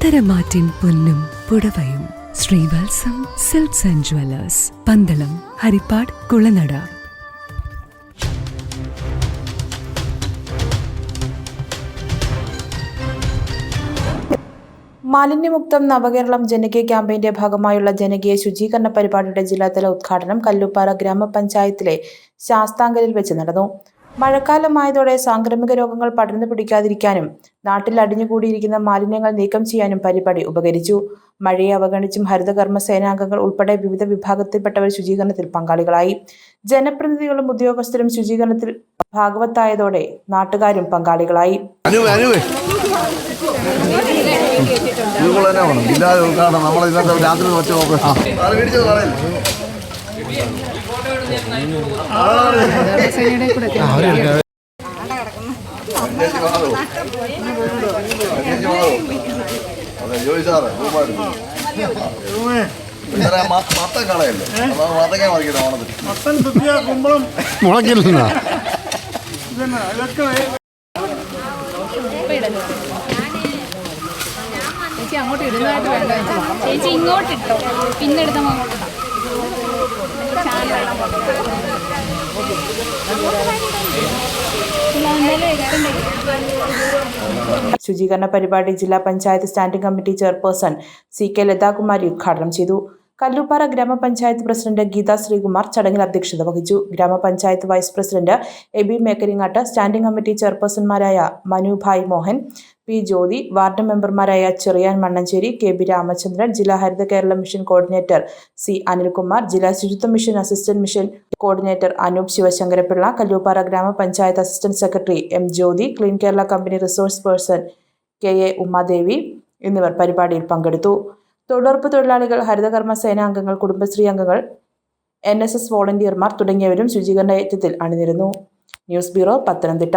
പത്തരമാറ്റിൻ പൊന്നും പുടവയും. Sreevalsam silks and jewellers Pandalam Haripad Kulanada. മാലിന്യമുക്തം നവകേരളം ജനകീയ ക്യാമ്പയിന്റെ ഭാഗമായുള്ള ജനകീയ ശുചീകരണ പരിപാടിയുടെ ജില്ലാതല ഉദ്ഘാടനം കല്ലുപ്പാറ ഗ്രാമപഞ്ചായത്തിലെ ശാസ്താങ്കലിൽ വെച്ച് നടന്നു. മഴക്കാലമായതോടെ സാംക്രമിക രോഗങ്ങൾ പടർന്നു പിടിക്കാതിരിക്കാനും നാട്ടിൽ അടിഞ്ഞുകൂടിയിരിക്കുന്ന മാലിന്യങ്ങൾ നീക്കം ചെയ്യാനും പരിപാടി ഉപകരിച്ചു. മഴയെ അവഗണിച്ചും ഹരിതകർമ്മ സേനാംഗങ്ങൾ ഉൾപ്പെടെ വിവിധ വിഭാഗത്തിൽപ്പെട്ടവർ ശുചീകരണത്തിൽ പങ്കാളികളായി. ജനപ്രതിനിധികളും ഉദ്യോഗസ്ഥരും ശുചീകരണത്തിൽ ഭാഗവത്തായതോടെ നാട്ടുകാരും പങ്കാളികളായി അനുവേ ഇതുപോലെ തന്നെ വേണം ഇല്ലാതെ ഉദ്ഘാടനം നമ്മൾ ഇന്നത്തെ രാത്രി വെച്ച് നോക്കാം അതെ ജോയി സാറേ ഒരുപാട് ഇന്നലെ കളയല്ലേ? മത്തങ്ങ മറിക്കട്ടെ ഓണത്തിന്? മത്തൻ തുത്തിയ കുമ്പളം. മുളക്കില്ല ചേച്ചി അങ്ങോട്ട് ഇടുന്നതായിട്ട് വേണ്ട ചേച്ചി. ഇങ്ങോട്ട് ഇട്ടോ. പിന്നെ എടുത്ത അങ്ങോട്ട് ശുചീകരണ പരിപാടി ജില്ലാ panchayat standing committee chairperson C K Lathakumari ഉദ്ഘാടനം ചെയ്തു. കല്ലൂപ്പാറ ഗ്രാമപഞ്ചായത്ത് പ്രസിഡന്റ് ഗീത ശ്രീകുമാർ ചടങ്ങിൽ അധ്യക്ഷത വഹിച്ചു. ഗ്രാമപഞ്ചായത്ത് vice president Aby Mekkaringat standing committee ചെയർപേഴ്സൺമാരായ Manubhai Mohan P Jyothi ward മെമ്പർമാരായ ചെറിയാൻ മണ്ണഞ്ചേരി കെ ബി രാമചന്ദ്രൻ ജില്ലാ Haritha Kerala mission coordinator C Anilkumar ജില്ലാ ശുചിത്വ mission assistant mission coordinator Anoop Sivasankarapillai Kalloopara ഗ്രാമപഞ്ചായത്ത് assistant secretary M Jyothi clean Kerala company resource person K A Umadevi എന്നിവർ പരിപാടിയിൽ പങ്കെടുത്തു. തൊഴിലുറപ്പ് തൊഴിലാളികൾ ഹരിതകർമ്മ സേനാംഗങ്ങൾ കുടുംബശ്രീ അംഗങ്ങൾ എൻ എസ് എസ് വോളണ്ടിയർമാർ തുടങ്ങിയവരും ശുചീകരണ യജ്ഞത്തിൽ അണിനിരുന്നു. News bureau Pathanamthitta.